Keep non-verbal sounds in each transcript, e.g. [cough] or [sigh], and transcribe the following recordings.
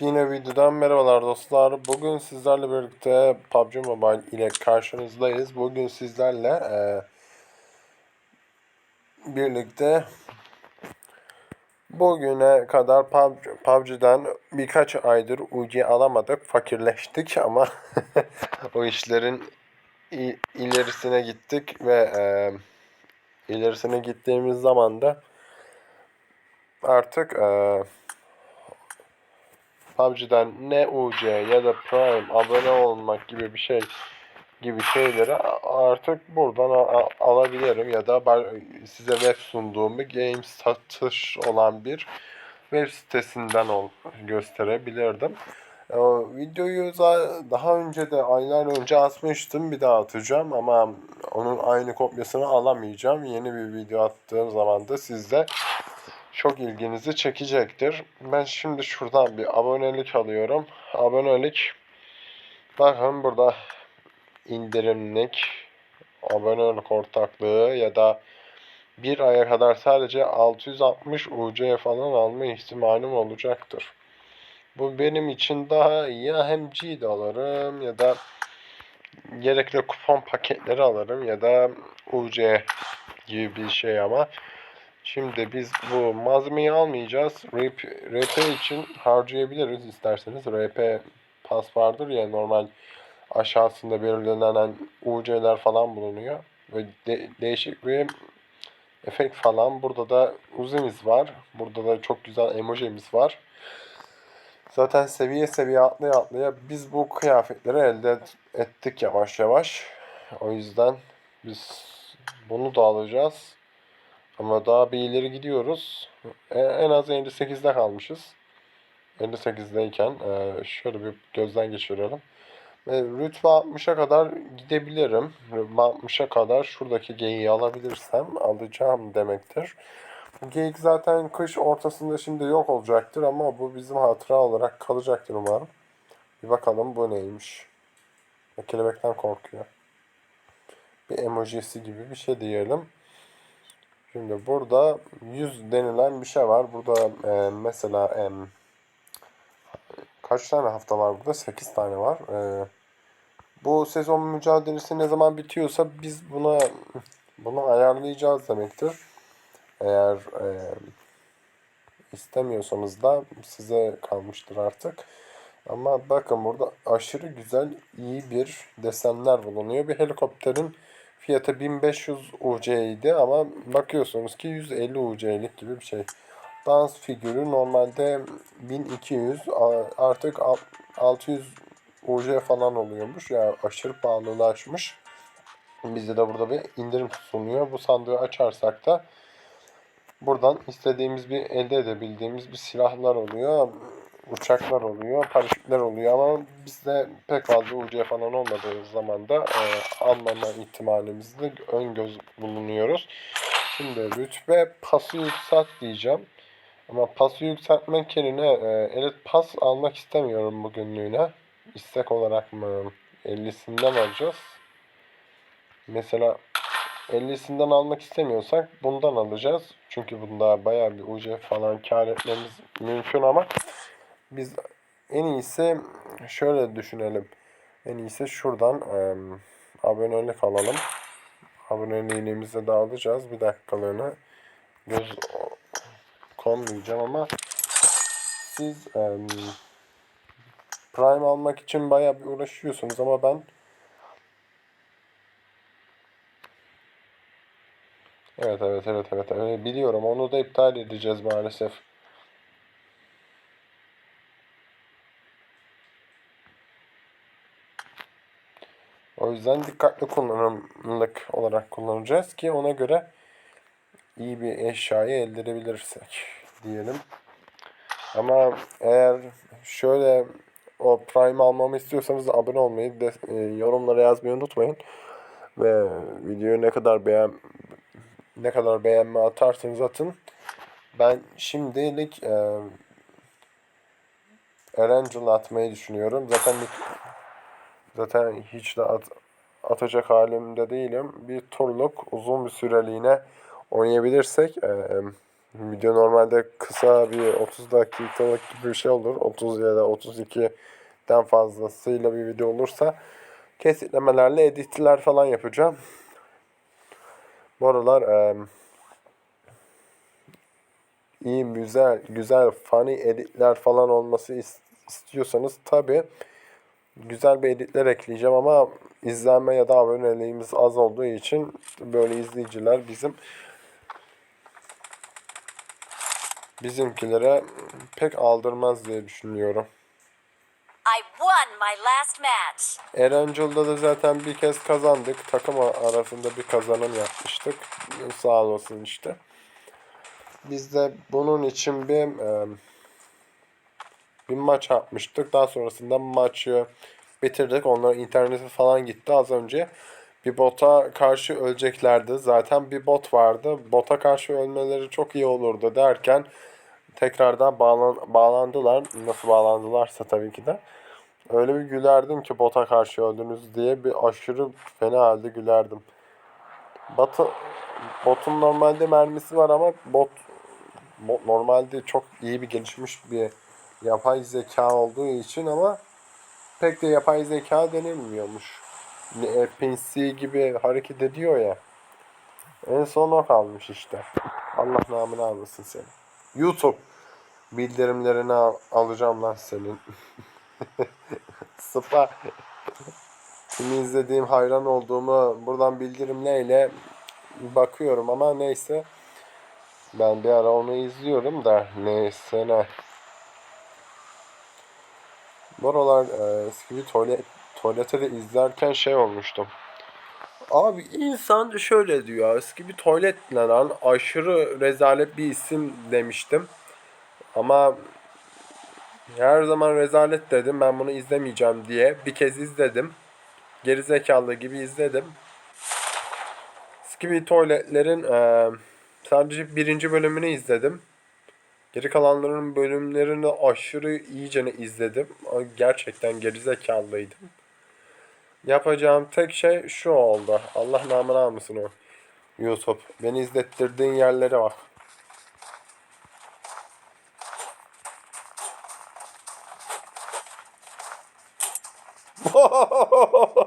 Yine videodan merhabalar dostlar. Bugün sizlerle birlikte PUBG Mobile ile karşınızdayız. Bugün sizlerle e, birlikte bugüne kadar PUBG, PUBG'den birkaç aydır UC alamadık. Fakirleştik ama [laughs] o işlerin ilerisine gittik ve e, ilerisine gittiğimiz zaman da artık e, PUBG'den ne UC ya da Prime abone olmak gibi bir şey gibi şeyleri artık buradan alabilirim ya da size web sunduğum bir game satış olan bir web sitesinden ol, gösterebilirdim. E, videoyu daha önce de aylar önce atmıştım. Bir daha atacağım ama onun aynı kopyasını alamayacağım. Yeni bir video attığım zaman da sizde çok ilginizi çekecektir. Ben şimdi şuradan bir abonelik alıyorum. Abonelik. Bakın burada indirimlik, abonelik ortaklığı ya da bir aya kadar sadece 660 UC falan alma ihtimalim olacaktır. Bu benim için daha. Ya hem G'de alırım ya da gerekli kupon paketleri alırım ya da UC gibi bir şey ama Şimdi biz bu malzemeyi almayacağız. RP, RP için harcayabiliriz isterseniz. RP pas vardır ya normal aşağısında belirlenen UC'ler falan bulunuyor. Ve de- değişik bir efekt falan. Burada da Uzi'miz var. Burada da çok güzel emojimiz var. Zaten seviye seviye atlaya atlaya biz bu kıyafetleri elde et- ettik yavaş yavaş. O yüzden biz bunu da alacağız. Ama daha bir ileri gidiyoruz. E, En az 58'de kalmışız. 58'deyken e, şöyle bir gözden geçirelim. Ve rütbe 60'a kadar gidebilirim. Rütbe 60'a kadar şuradaki geyiği alabilirsem alacağım demektir. Bu geyik zaten kış ortasında şimdi yok olacaktır ama bu bizim hatıra olarak kalacaktır umarım. Bir bakalım bu neymiş. E, Kelebekten korkuyor. Bir emojisi gibi bir şey diyelim. Şimdi burada 100 denilen bir şey var. Burada e, mesela e, kaç tane hafta var burada? 8 tane var. E, bu sezon mücadelesi ne zaman bitiyorsa biz buna bunu ayarlayacağız demektir. Eğer e, istemiyorsanız da size kalmıştır artık. Ama bakın burada aşırı güzel iyi bir desenler bulunuyor. Bir helikopterin fiyatı 1500 UC idi ama bakıyorsunuz ki 150 UC'lik gibi bir şey. Dans figürü normalde 1200 a- artık al- 600 UC falan oluyormuş. Yani aşırı pahalılaşmış. Bize de burada bir indirim sunuyor. Bu sandığı açarsak da buradan istediğimiz bir elde edebildiğimiz bir silahlar oluyor. Uçaklar oluyor, paraşütler oluyor ama bizde pek fazla UC falan olmadığı zaman da e, almama ihtimalimizde ön göz bulunuyoruz. Şimdi rütbe pası yükselt diyeceğim. Ama pası yükseltmek yerine e, evet pas almak istemiyorum bugünlüğüne. İstek olarak mı 50'sinden alacağız? Mesela 50'sinden almak istemiyorsak bundan alacağız. Çünkü bunda bayağı bir UC falan kar etmemiz mümkün ama biz en iyisi şöyle düşünelim. En iyisi şuradan e, abonelik alalım. Aboneliğimizi de alacağız. Bir dakikalığına göz konmayacağım ama siz e, Prime almak için bayağı bir uğraşıyorsunuz ama ben Evet evet evet evet evet biliyorum onu da iptal edeceğiz maalesef. O yüzden dikkatli kullanımlık olarak kullanacağız ki ona göre iyi bir eşyayı elde edebilirsek diyelim. Ama eğer şöyle o Prime almamı istiyorsanız abone olmayı, de, e, yorumlara yazmayı unutmayın. Ve videoyu ne kadar beğen ne kadar beğenme atarsanız atın. Ben şimdilik e, Erangel atmayı düşünüyorum. Zaten zaten hiç de at, atacak halimde değilim. Bir turluk uzun bir süreliğine oynayabilirsek e, Video normalde kısa bir 30 dakikalık gibi bir şey olur. 30 ya da 32'den fazlasıyla bir video olursa kesitlemelerle editler falan yapacağım. Bu aralar em, iyi, güzel, güzel, funny editler falan olması is- istiyorsanız tabi güzel bir editler ekleyeceğim ama izlenme ya da aboneliğimiz az olduğu için böyle izleyiciler bizim bizimkilere pek aldırmaz diye düşünüyorum. I won my last match. Erangel'da da zaten bir kez kazandık. Takım arasında bir kazanım yapmıştık. Sağ olasın işte. Biz de bunun için bir bir maç yapmıştık. Daha sonrasında maçı bitirdik. Onların interneti falan gitti az önce. Bir bota karşı öleceklerdi. Zaten bir bot vardı. Bota karşı ölmeleri çok iyi olurdu derken tekrardan bağlan bağlandılar. Nasıl bağlandılarsa tabii ki de. Öyle bir gülerdim ki bota karşı öldünüz diye bir aşırı fena halde gülerdim. Batı, botun normalde mermisi var ama bot, bot normalde çok iyi bir gelişmiş bir yapay zeka olduğu için ama pek de yapay zeka denilmiyormuş. E, PC gibi hareket ediyor ya. En son o kalmış işte. Allah namını almasın seni. YouTube bildirimlerini al- alacağım lan senin. [laughs] Sıpa. Kimi izlediğim, hayran olduğumu buradan bildirimleyle bakıyorum ama neyse. Ben bir ara onu izliyorum da neyse ne. Bu aralar e, bir tuvalet, tuvalete de izlerken şey olmuştum. Abi insan şöyle diyor. Eski bir tuvalet ne lan? Aşırı rezalet bir isim demiştim. Ama her zaman rezalet dedim. Ben bunu izlemeyeceğim diye. Bir kez izledim. Gerizekalı gibi izledim. Skibi tuvaletlerin eee, sadece birinci bölümünü izledim. Geri kalanların bölümlerini aşırı iyicene izledim. Gerçekten gerizekalıydım. Yapacağım tek şey şu oldu. Allah namını almasın o. YouTube. Beni izlettirdiğin yerlere bak. [laughs]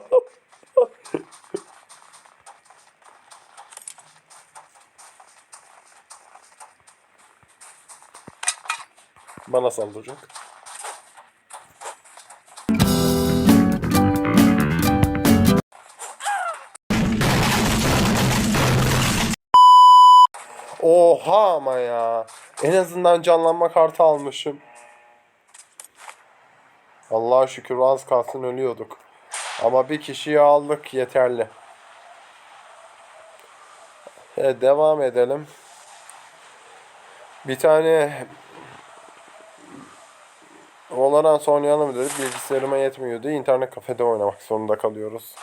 Bana saldıracak. Oha ama ya. En azından canlanma kartı almışım. Allah'a şükür az kalsın ölüyorduk. Ama bir kişiyi aldık yeterli. Evet, devam edelim. Bir tane Valorant oynayalım dedik. Bilgisayarıma yetmiyordu. İnternet kafede oynamak zorunda kalıyoruz.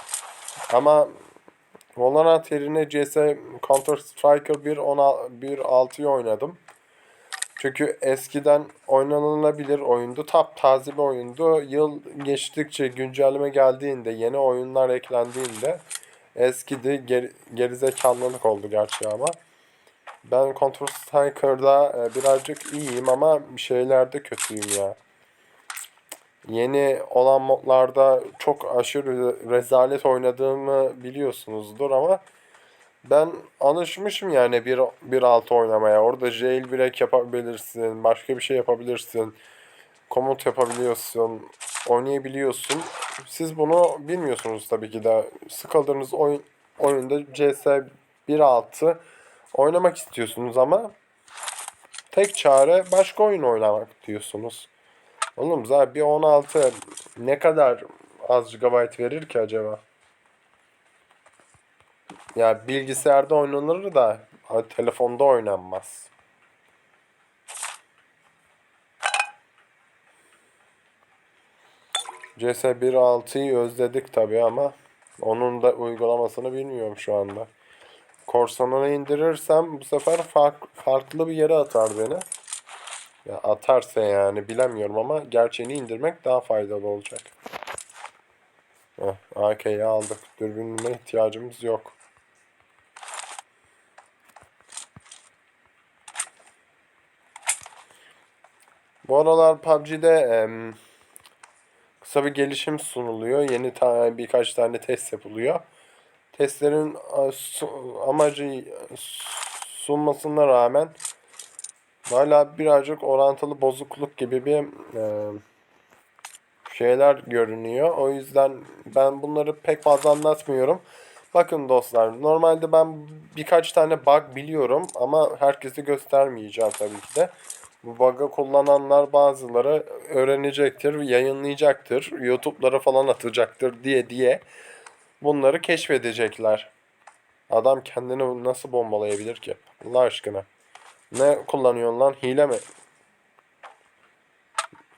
Ama Valorant yerine CS Counter Striker 1.6'yı oynadım. Çünkü eskiden oynanılabilir oyundu. Tap taze bir oyundu. Yıl geçtikçe güncelleme geldiğinde, yeni oyunlar eklendiğinde eskidi. Geri, gerizekalılık oldu gerçi ama. Ben Counter Striker'da e, birazcık iyiyim ama şeylerde kötüyüm ya. Yeni olan modlarda çok aşırı rezalet oynadığımı biliyorsunuzdur ama ben alışmışım yani bir 1.6 oynamaya. Orada jailbreak yapabilirsin, başka bir şey yapabilirsin. Komut yapabiliyorsun, oynayabiliyorsun. Siz bunu bilmiyorsunuz tabii ki de. Sıkıldığınız oyun, oyunda CS 1.6 oynamak istiyorsunuz ama tek çare başka oyun oynamak diyorsunuz. Oğlum zaten bir 16 ne kadar az GB verir ki acaba? Ya bilgisayarda oynanır da telefonda oynanmaz. CS 1.6'yı özledik tabi ama onun da uygulamasını bilmiyorum şu anda. Korsanını indirirsem bu sefer fark, farklı bir yere atar beni. Ya atarsa yani bilemiyorum ama gerçeğini indirmek daha faydalı olacak. Heh, AK'yi aldık. Dürbününe ihtiyacımız yok. Bu aralar PUBG'de em, kısa bir gelişim sunuluyor. Yeni ta birkaç tane test yapılıyor. Testlerin amacı sunmasına rağmen hala birazcık orantılı bozukluk gibi bir em, şeyler görünüyor. O yüzden ben bunları pek fazla anlatmıyorum. Bakın dostlar, normalde ben birkaç tane bug biliyorum ama herkese göstermeyeceğim tabii ki de. Bu bug'ı kullananlar bazıları öğrenecektir, yayınlayacaktır, YouTube'lara falan atacaktır diye diye bunları keşfedecekler. Adam kendini nasıl bombalayabilir ki? Allah aşkına. Ne kullanıyorsun lan? Hile mi?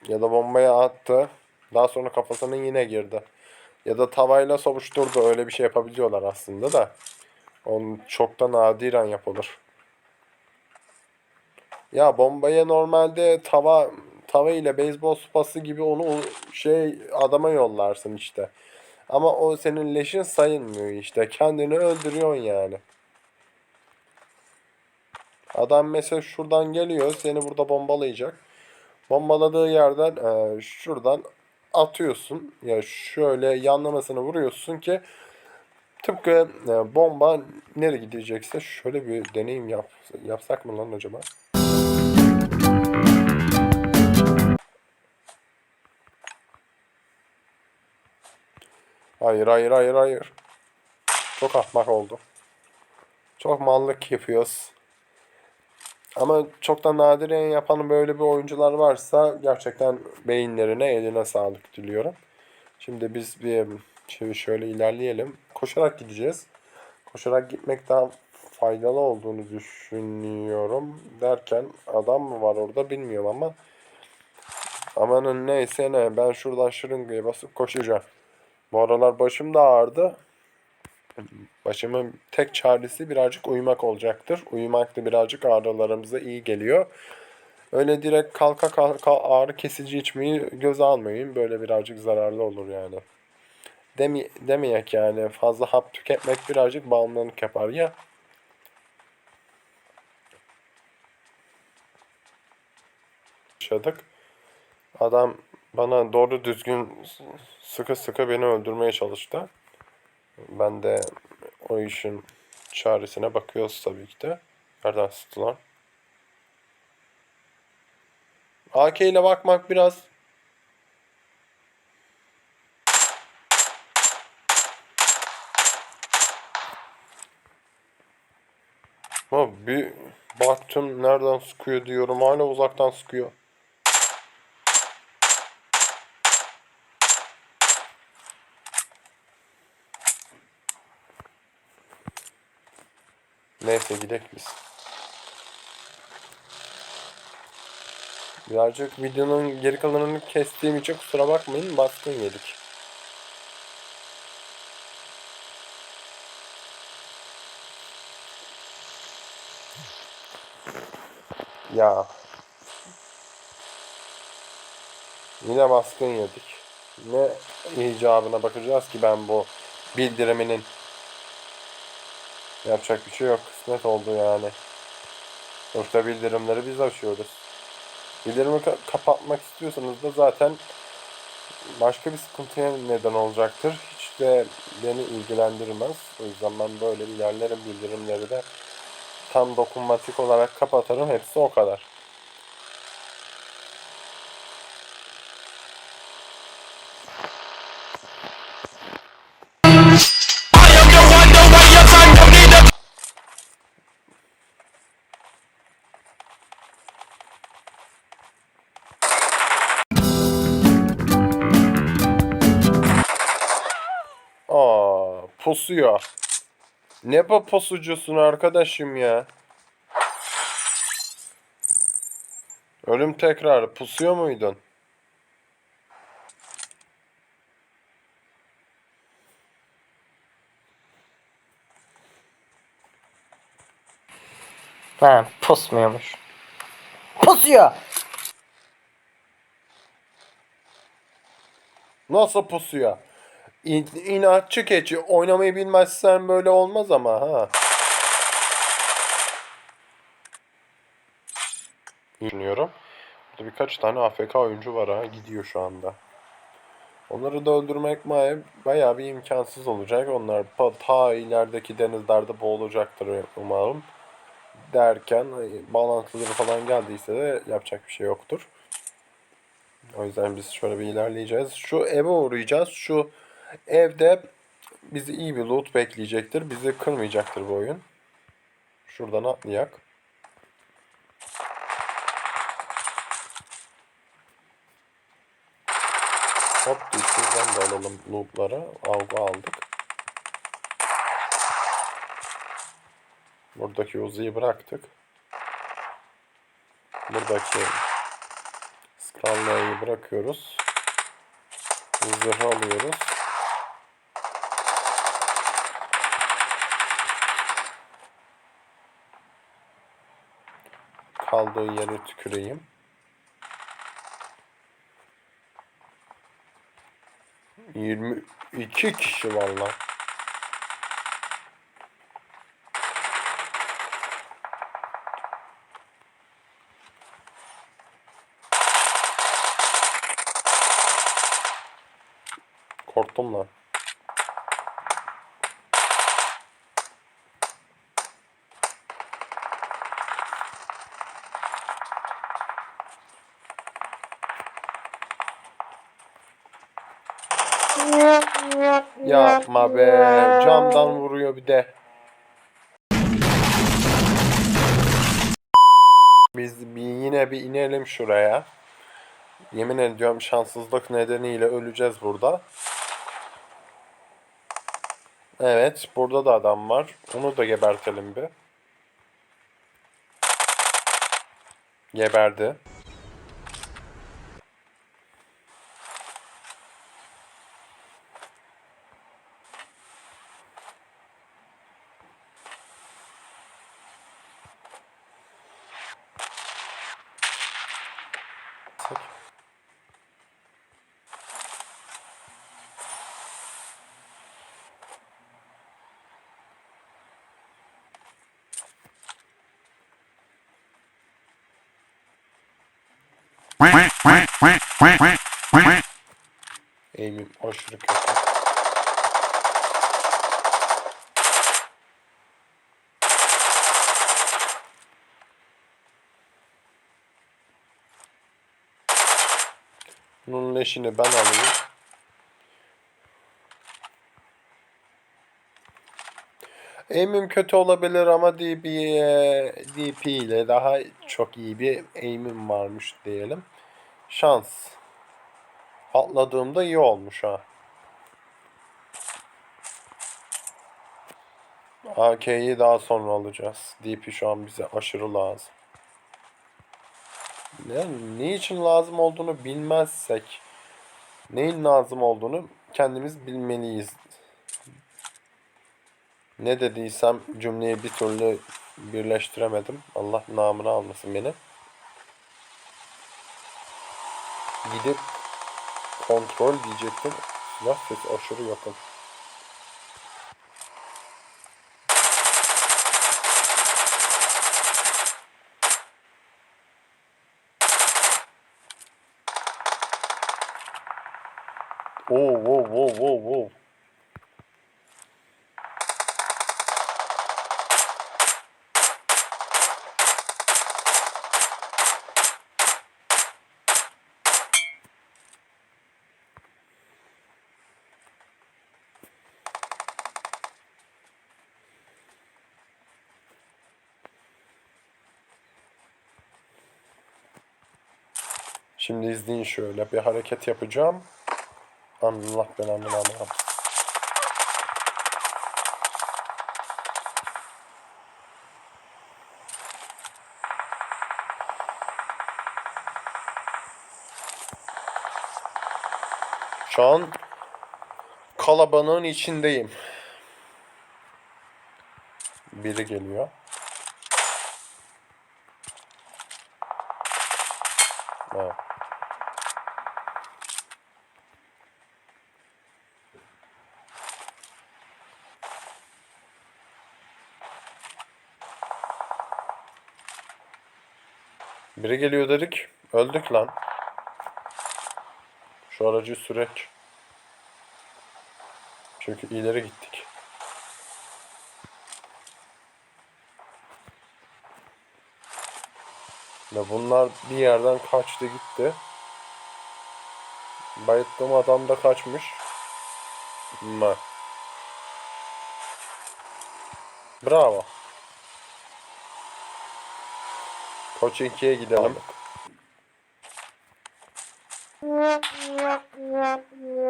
Ya da bombaya attı. Daha sonra kafasına yine girdi. Ya da tavayla savuşturdu. Öyle bir şey yapabiliyorlar aslında da. Onun çok da nadiren yapılır. Ya bombaya normalde tava tava ile beyzbol sopası gibi onu şey adama yollarsın işte. Ama o senin leşin sayılmıyor işte. Kendini öldürüyorsun yani. Adam mesela şuradan geliyor. Seni burada bombalayacak. Bombaladığı yerden e, şuradan atıyorsun. Ya şöyle yanlamasını vuruyorsun ki tıpkı e, bomba nereye gidecekse şöyle bir deneyim yap, yapsak mı lan acaba? Hayır hayır hayır hayır. Çok ahmak oldu. Çok mallık yapıyoruz. Ama çok da nadiren yapan böyle bir oyuncular varsa gerçekten beyinlerine eline sağlık diliyorum. Şimdi biz bir şimdi şöyle ilerleyelim. Koşarak gideceğiz. Koşarak gitmek daha faydalı olduğunu düşünüyorum. Derken adam mı var orada bilmiyorum ama amanın neyse ne ben şuradan şırıngaya basıp koşacağım. Bu aralar başım da ağrıdı. Başımın tek çaresi birazcık uyumak olacaktır. Uyumak da birazcık ağrılarımıza iyi geliyor. Öyle direkt kalka kalka ağrı kesici içmeyi göze almayın. Böyle birazcık zararlı olur yani. Demi, demeyek yani fazla hap tüketmek birazcık bağımlılık yapar ya. Yaşadık. Adam bana doğru düzgün sıkı sıkı beni öldürmeye çalıştı. Ben de o işin çaresine bakıyoruz tabii ki de. Nereden sıktı lan? AK ile bakmak biraz Ha, bir baktım nereden sıkıyor diyorum hala uzaktan sıkıyor. Neyse gidelim biz. Birazcık videonun geri kalanını kestiğim için kusura bakmayın baskın yedik. Ya. Yine baskın yedik. Ne icabına bakacağız ki ben bu bildiriminin. Yapacak bir şey yok. Kısmet oldu yani. Yoksa bildirimleri biz açıyoruz. Bildirimi ka- kapatmak istiyorsanız da zaten başka bir sıkıntıya neden olacaktır. Hiç de beni ilgilendirmez. O yüzden ben böyle ilerlerim bildirimleri de tam dokunmatik olarak kapatırım. Hepsi o kadar. Pusuyor. Ne bu pusucusun arkadaşım ya? Ölüm tekrarı pusuyor muydun? Ha pusmuyormuş. Pusuyor. Nasıl pusuyor? İn, inatçı keçi. Oynamayı bilmezsen böyle olmaz ama ha. Düşünüyorum. Burada birkaç tane AFK oyuncu var ha gidiyor şu anda. Onları da öldürmek baya- bayağı bir imkansız olacak. Onlar ta ilerideki denizlerde boğulacaktır umarım. Derken bağlantıları falan geldiyse de yapacak bir şey yoktur. O yüzden biz şöyle bir ilerleyeceğiz. Şu eve uğrayacağız. Şu evde bizi iyi bir loot bekleyecektir. Bizi kırmayacaktır bu oyun. Şuradan atlayak. Hop şuradan da alalım lootları. Avga aldık. Buradaki Uzi'yi bıraktık. Buradaki Scarlet'i bırakıyoruz. Zırhı alıyoruz. Kaldığı yere tüküreyim. Yirmi iki kişi var lan. Korktum lan. Yapma be. Camdan vuruyor bir de. Biz bir yine bir inelim şuraya. Yemin ediyorum şanssızlık nedeniyle öleceğiz burada. Evet, burada da adam var. Onu da gebertelim bir. Geberdi. Eğimim aşırı kötü. Bunun leşini ben alayım. Aim'im kötü olabilir ama DP, e, DP ile daha çok iyi bir aim'im varmış diyelim. Şans. Atladığımda iyi olmuş ha. AK'yi daha sonra alacağız. DP şu an bize aşırı lazım. Ne, ne için lazım olduğunu bilmezsek neyin lazım olduğunu kendimiz bilmeliyiz. Ne dediysem cümleyi bir türlü birleştiremedim. Allah namını almasın beni. Gidip kontrol diyecektim. Silah sesi aşırı yakın. Oo, wow, wow, wow, wow. Şimdi izleyin şöyle bir hareket yapacağım. Allah belanı namına. Şu an kalabalığın içindeyim. Biri geliyor. Evet. Biri geliyor dedik. Öldük lan. Şu aracı sürek. Çünkü ileri gittik. Ve bunlar bir yerden kaçtı gitti. Bayıttığım adam da kaçmış. Mı? Bravo. Koçinki'ye gidelim.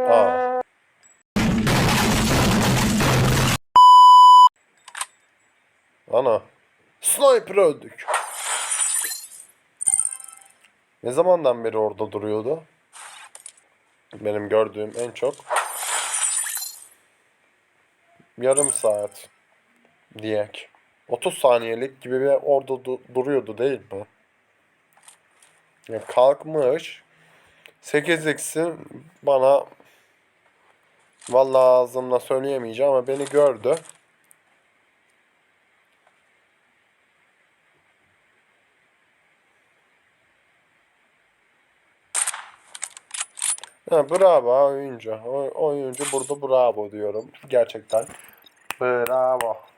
Aa. Ana. Sniper öldük. Ne zamandan beri orada duruyordu? Benim gördüğüm en çok yarım saat diyek. 30 saniyelik gibi bir orada du- duruyordu değil mi? Ya kalkmış 8x'i bana vallahi ağzımla söyleyemeyeceğim ama beni gördü. Ha, bravo oyuncu. O, oyuncu burada bravo diyorum. Gerçekten. Bravo.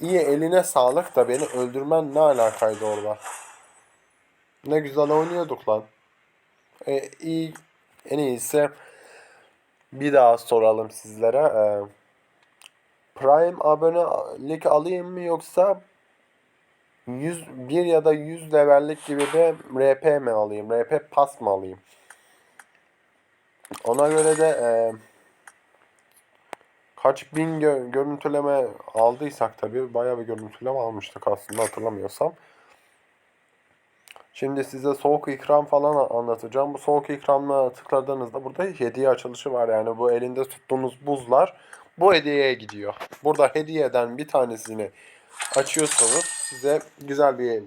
İyi eline sağlık da beni öldürmen ne alakaydı orada? Ne güzel oynuyorduk lan. E, iyi, en iyisi bir daha soralım sizlere. E, Prime abonelik alayım mı yoksa 101 ya da 100 levellik gibi bir RP mi alayım? RP pas mı alayım? Ona göre de e, kaç bin gö- görüntüleme aldıysak tabii bayağı bir görüntüleme almıştık aslında hatırlamıyorsam. Şimdi size soğuk ikram falan anlatacağım. Bu soğuk ikramına tıkladığınızda burada hediye açılışı var. Yani bu elinde tuttuğunuz buzlar bu hediyeye gidiyor. Burada hediyeden bir tanesini açıyorsunuz. Size güzel bir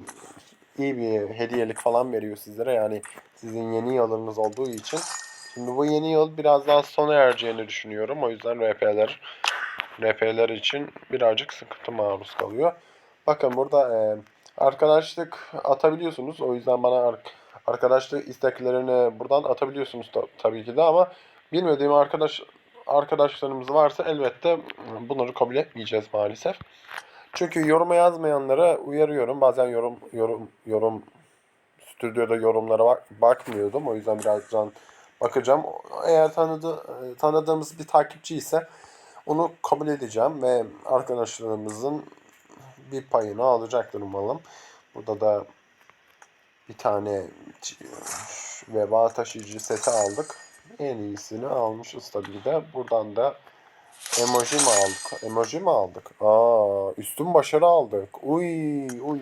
iyi bir hediyelik falan veriyor sizlere. Yani sizin yeni yılınız olduğu için. Şimdi bu yeni yıl birazdan sona ereceğini düşünüyorum. O yüzden RP'ler RP'ler için birazcık sıkıntı maruz kalıyor. Bakın burada e, arkadaşlık atabiliyorsunuz. O yüzden bana ar- arkadaşlık isteklerini buradan atabiliyorsunuz da, tabii ki de ama bilmediğim arkadaş arkadaşlarımız varsa elbette bunları kabul etmeyeceğiz maalesef. Çünkü yoruma yazmayanlara uyarıyorum. Bazen yorum yorum yorum stüdyoda yorumlara bak, bakmıyordum. O yüzden birazdan bakacağım. Eğer tanıdı, tanıdığımız bir takipçi ise onu kabul edeceğim ve arkadaşlarımızın bir payını alacaktır umalım. Burada da bir tane veba taşıyıcı seti aldık. En iyisini almışız tabii de. Buradan da emoji mi aldık? Emoji mi aldık? Aa, üstün başarı aldık. Uy, uy,